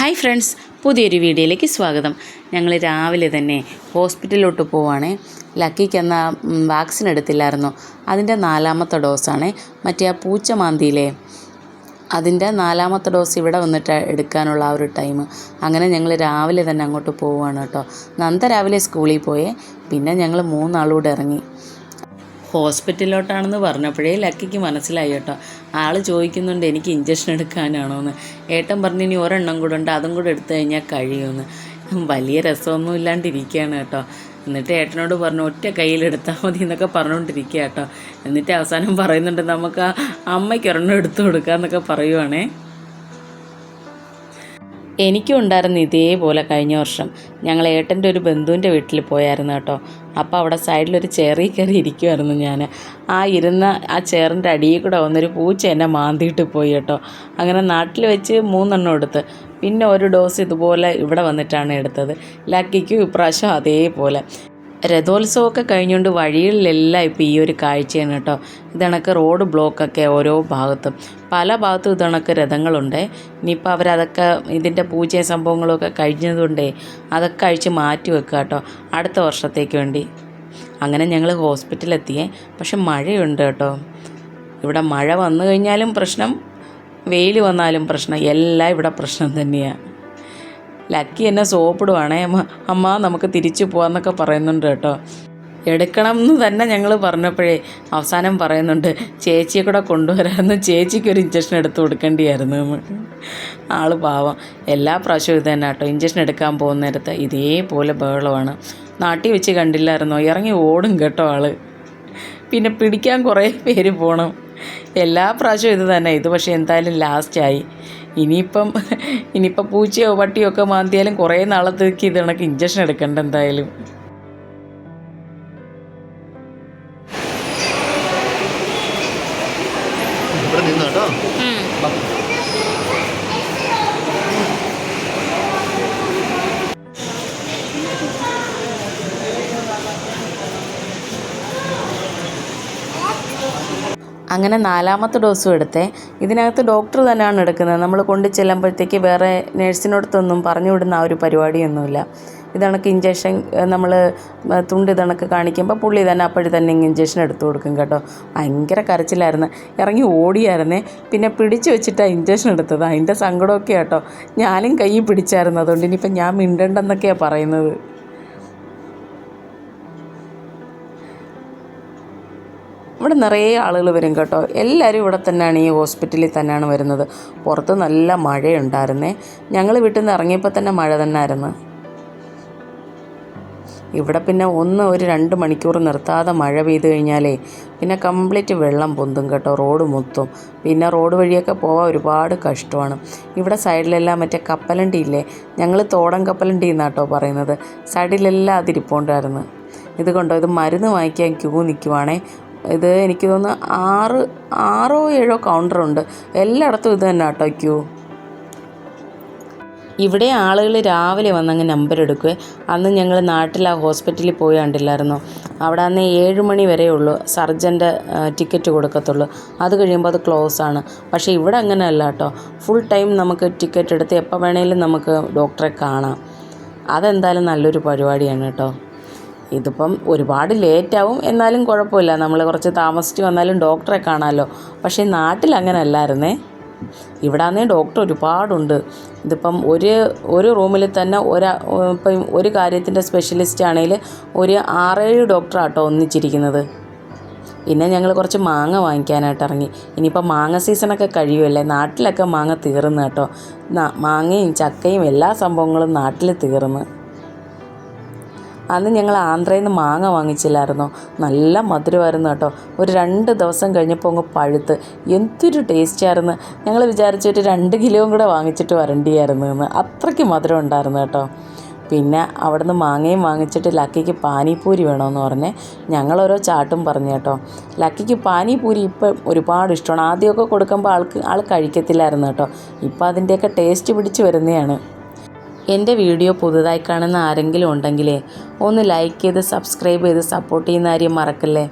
Hi friends പുതിയൊരു വീഡിയോയിലേക്ക് സ്വാഗതം. ഞങ്ങൾ രാവിലെ തന്നെ ഹോസ്പിറ്റലിലോട്ട് പോവാണേ. ലക്കിക്ക് എന്ന വാക്സിൻ എടുത്തില്ലായിരുന്നു. അതിന്റെ നാലാമത്തെ ഡോസാണ്. മറ്റേ ആ പൂച്ച മാന്തിയിലെ അതിന്റെ നാലാമത്തെ ഡോസ് ഇവിടെ വന്നിട്ട് എടുക്കാനുള്ള ആ ഒരു ടൈം അങ്ങനെ ഞങ്ങൾ രാവിലെ തന്നെ അങ്ങോട്ട് പോവുകയാണ് കേട്ടോ. നന്ദ രാവിലെ സ്കൂളിൽ പോയേ. പിന്നെ ഞങ്ങൾ മൂന്നാളൂടെ ഇറങ്ങി. ഹോസ്പിറ്റലിലോട്ടാണെന്ന് പറഞ്ഞപ്പോഴേ ലക്കിക്ക് മനസ്സിലായി കേട്ടോ. ആൾ ചോദിക്കുന്നുണ്ട് എനിക്ക് ഇഞ്ചക്ഷൻ എടുക്കാനാണോ എന്ന് ഏട്ടൻ പറഞ്ഞു ഇനി ഒരെണ്ണം കൂടെ ഉണ്ട് അതും കൂടെ എടുത്തു കഴിഞ്ഞാൽ കഴിയുമെന്ന്. വലിയ രസമൊന്നും ഇല്ലാണ്ടിരിക്കുകയാണ് കേട്ടോ. എന്നിട്ട് ഏട്ടനോട് പറഞ്ഞു ഒറ്റ കയ്യിലെടുത്താൽ മതി എന്നൊക്കെ പറഞ്ഞുകൊണ്ടിരിക്കുക കേട്ടോ. എന്നിട്ട് അവസാനം പറയുന്നുണ്ട് നമുക്ക് ആ അമ്മയ്ക്ക് ഒരെണ്ണം എടുത്തു കൊടുക്കാമെന്നൊക്കെ പറയുവാണേ. എനിക്കും ഉണ്ടായിരുന്നു ഇതേപോലെ കഴിഞ്ഞ വർഷം. ഞങ്ങൾ ഏട്ടന്റെ ഒരു ബന്ധുവിന്റെ വീട്ടിൽ പോയായിരുന്നു കേട്ടോ. അപ്പോൾ അവിടെ സൈഡിലൊരു ചെയറിൽ കയറി ഇരിക്കുമായിരുന്നു ഞാൻ. ആ ഇരുന്ന ആ ചെയറിന്റെ അടിയിൽ കൂടെ വന്നൊരു പൂച്ച എന്നെ മാന്തിയിട്ട് പോയി കേട്ടോ. അങ്ങനെ നാട്ടിൽ വെച്ച് മൂന്നെണ്ണം എടുത്ത്. പിന്നെ ഒരു ഡോസ് ഇതുപോലെ ഇവിടെ വന്നിട്ടാണ് എടുത്തത്. ലക്കിക്കും ഇപ്രാവശ്യം അതേപോലെ. രഥോത്സവമൊക്കെ കഴിഞ്ഞുകൊണ്ട് വഴികളിലെല്ലാം ഇപ്പോൾ ഈ ഒരു കാഴ്ചയാണ് കേട്ടോ. ഇതണക്ക് റോഡ് ബ്ലോക്കൊക്കെ ഓരോ ഭാഗത്തും. പല ഭാഗത്തും ഇതണക്ക് രഥങ്ങളുണ്ട്. ഇനിയിപ്പോൾ അവരതൊക്കെ ഇതിന്റെ പൂജയും സംഭവങ്ങളൊക്കെ കഴിഞ്ഞതുകൊണ്ടേ അതൊക്കെ അഴിച്ച് മാറ്റി വെക്കുക കേട്ടോ. അടുത്ത വർഷത്തേക്ക് വേണ്ടി. അങ്ങനെ ഞങ്ങൾ ഹോസ്പിറ്റലിലെത്തിയേ പക്ഷെ മഴയുണ്ട് കേട്ടോ. ഇവിടെ മഴ വന്നു കഴിഞ്ഞാലും പ്രശ്നം വെയിൽ വന്നാലും പ്രശ്നം എല്ലാം ഇവിടെ പ്രശ്നം തന്നെയാണ് ലക്കി എന്നെ സോപ്പിടുവാണേ. അമ്മ നമുക്ക് തിരിച്ചു പോകാമെന്നൊക്കെ പറയുന്നുണ്ട് കേട്ടോ. എടുക്കണം എന്ന് തന്നെ ഞങ്ങൾ പറഞ്ഞപ്പോഴേ അവസാനം പറയുന്നുണ്ട് ചേച്ചിയെ കൂടെ കൊണ്ടുവരാമെന്ന് ചേച്ചിക്കൊരു ഇഞ്ചക്ഷൻ എടുത്ത് കൊടുക്കേണ്ടിയായിരുന്നു. ആൾ പാവം. എല്ലാ പ്രാവശ്യവും ഇത് തന്നെ കേട്ടോ. ഇഞ്ചക്ഷൻ എടുക്കാൻ പോകുന്ന നേരത്ത് ഇതേപോലെ ബഹളമാണ്. നാട്ടിൽ വെച്ച് കണ്ടില്ലായിരുന്നോ? ഇറങ്ങി ഓടും കേട്ടോ ആൾ പിന്നെ പിടിക്കാൻ കുറേ പേര് പോകണം എല്ലാ പ്രാവശ്യവും ഇത് തന്നെ. ഇത് പക്ഷേ എന്തായാലും ലാസ്റ്റായി ഇനിയിപ്പം ഇനിയിപ്പം പൂച്ചയോ പട്ടിയോ ഒക്കെ മാന്തിയാലും കുറേ നാളത്തേക്ക് ഇത് കണക്ക് ഇഞ്ചക്ഷൻ എടുക്കണ്ട എന്തായാലും. ഇവിടെ നിന്ന് അങ്ങനെ നാലാമത്തെ ഡോസും എടുത്തേ. ഇതിനകത്ത് ഡോക്ടർ തന്നെയാണ് എടുക്കുന്നത്. നമ്മൾ കൊണ്ട് ചെല്ലുമ്പോഴത്തേക്ക് വേറെ നേഴ്സിനോടത്തൊന്നും പറഞ്ഞു വിടുന്ന ആ ഒരു പരിപാടിയൊന്നുമില്ല. ഇതണക്ക് ഇഞ്ചക്ഷൻ നമ്മൾ തുണ്ട് ഇതണക്ക് കാണിക്കുമ്പോൾ പുള്ളി തന്നെ അപ്പോഴും തന്നെ ഇഞ്ചക്ഷൻ എടുത്തു കൊടുക്കും കേട്ടോ. ഭയങ്കര കരച്ചിലായിരുന്നു. ഇറങ്ങി ഓടിയായിരുന്നേ. പിന്നെ പിടിച്ചു വെച്ചിട്ടാണ് ഇഞ്ചക്ഷൻ എടുത്തത്. അതിന്റെ സങ്കടമൊക്കെ കേട്ടോ. ഞാനും കൈ പിടിച്ചായിരുന്നു. അതുകൊണ്ട് ഇനിയിപ്പോൾ ഞാൻ മിണ്ടണ്ടെന്നൊക്കെയാണ് പറയുന്നത്. ഇവിടെ നിറയെ ആളുകൾ വരും കേട്ടോ. എല്ലാവരും ഇവിടെ തന്നെയാണ് ഈ ഹോസ്പിറ്റലിൽ തന്നെയാണ് വരുന്നത്. പുറത്ത് നല്ല മഴയുണ്ടായിരുന്നേ. ഞങ്ങൾ വീട്ടിൽ നിന്ന് ഇറങ്ങിയപ്പോൾ തന്നെ മഴ തന്നെ ആയിരുന്നു ഇവിടെ പിന്നെ ഒന്ന് ഒരു രണ്ട് മണിക്കൂർ നിർത്താതെ മഴ പെയ്ത് കഴിഞ്ഞാലേ പിന്നെ കംപ്ലീറ്റ് വെള്ളം പൊന്തും കേട്ടോ റോഡ് മുത്തും. പിന്നെ റോഡ് വഴിയൊക്കെ പോകാൻ ഒരുപാട് കഷ്ടമാണ്. ഇവിടെ സൈഡിലെല്ലാം മറ്റേ കപ്പലണ്ടി ഇല്ലേ? ഞങ്ങൾ തോടൻ കപ്പലണ്ടി എന്നാട്ടോ പറയുന്നത്. സൈഡിലെല്ലാം അതിരിപ്പോണ്ടായിരുന്നു. ഇത് കൊണ്ടോ ഇത് മരുന്ന് വാങ്ങിക്കാൻ ക്യൂ നിൽക്കുവാണേ ഇത് എനിക്ക് തോന്നുന്നു ആറ് ആറോ ഏഴോ കൗണ്ടറുണ്ട് എല്ലായിടത്തും ഇത് തന്നെ കേട്ടോ ക്യൂ. ഇവിടെ ആളുകൾ രാവിലെ വന്നങ്ങ് നമ്പർ എടുക്കുക അന്ന് ഞങ്ങൾ നാട്ടിൽ ആ ഹോസ്പിറ്റലിൽ പോയി കണ്ടില്ലായിരുന്നു. അവിടെ അന്ന് ഏഴ് മണി വരെ ഉള്ളൂ. സർജന്റെ ടിക്കറ്റ് കൊടുക്കത്തുള്ളൂ. അത് കഴിയുമ്പോൾ അത് ക്ലോസ് ആണ്. പക്ഷേ ഇവിടെ അങ്ങനെയല്ല കേട്ടോ ഫുൾ ടൈം നമുക്ക് ടിക്കറ്റ് എടുത്ത് എപ്പോൾ വേണേലും നമുക്ക് ഡോക്ടറെ കാണാം. അതെന്തായാലും നല്ലൊരു പരിപാടിയാണ് കേട്ടോ ഇതിപ്പം ഒരുപാട് ലേറ്റാവും എന്നാലും കുഴപ്പമില്ല. നമ്മൾ കുറച്ച് താമസിച്ച് വന്നാലും ഡോക്ടറെ കാണാമല്ലോ പക്ഷേ നാട്ടിൽ അങ്ങനെ അല്ലായിരുന്നേ ഇവിടെ ആണെങ്കിൽ ഡോക്ടർ ഒരുപാടുണ്ട്. ഇതിപ്പം ഒരു ഒരു റൂമിൽ തന്നെ ഒരാ ഇപ്പം ഒരു കാര്യത്തിന്റെ സ്പെഷ്യലിസ്റ്റ് ആണെങ്കിൽ ഒരു ആറേഴ് ഡോക്ടറാട്ടോ ഒന്നിച്ചിരിക്കുന്നത്. പിന്നെ ഞങ്ങൾ കുറച്ച് മാങ്ങ വാങ്ങിക്കാനായിട്ട് ഇറങ്ങി ഇനിയിപ്പോൾ മാങ്ങ സീസണൊക്കെ കഴിയുമല്ലേ? നാട്ടിലൊക്കെ മാങ്ങ തീർന്നു കേട്ടോ. മാങ്ങയും ചക്കയും എല്ലാ സംഭവങ്ങളും നാട്ടിൽ തീർന്ന്. അന്ന് ഞങ്ങൾ ആന്ധ്രയിൽ നിന്ന് മാങ്ങ വാങ്ങിച്ചില്ലായിരുന്നു. നല്ല മധുരമായിരുന്നു കേട്ടോ. ഒരു രണ്ട് ദിവസം കഴിഞ്ഞപ്പോൾ അങ്ങ് പഴുത്ത്. എന്തൊരു ടേസ്റ്റായിരുന്നു ഞങ്ങൾ വിചാരിച്ചിട്ട് രണ്ട് കിലോയും കൂടെ വാങ്ങിച്ചിട്ട് വരണ്ടിയായിരുന്നു എന്ന്. അത്രയ്ക്ക് മധുരം ഉണ്ടായിരുന്നു കേട്ടോ. പിന്നെ അവിടുന്ന് മാങ്ങയും വാങ്ങിച്ചിട്ട് ലക്കിക്ക് പാനിപ്പൂരി വേണമെന്ന് പറഞ്ഞ് ഞങ്ങളോരോ ചാട്ടും പറഞ്ഞു കേട്ടോ. ലക്കിക്ക് പാനിപ്പൂരി ഇപ്പം ഒരുപാട് ഇഷ്ടമാണ്. ആദ്യമൊക്കെ കൊടുക്കുമ്പോൾ ആൾക്ക് ആൾ കഴിക്കത്തില്ലായിരുന്നു കേട്ടോ. ഇപ്പം അതിന്റെയൊക്കെ ടേസ്റ്റ് പിടിച്ച് വരുന്നതാണ്. എന്റെ വീഡിയോ പുതുതായി കാണുന്ന ആരെങ്കിലും ഉണ്ടെങ്കിലേ ഒന്ന് ലൈക്ക് ചെയ്ത് സബ്സ്ക്രൈബ് ചെയ്ത് സപ്പോർട്ട് ചെയ്യുന്ന കാര്യം മറക്കല്ലേ?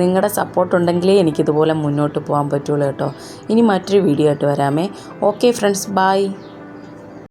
നിങ്ങളുടെ സപ്പോർട്ട് ഉണ്ടെങ്കിലേ എനിക്കിതുപോലെ മുന്നോട്ട് പോകാൻ പറ്റുള്ളൂ കേട്ടോ. ഇനി മറ്റൊരു വീഡിയോ ആയിട്ട് വരാമേ. Okay friends bye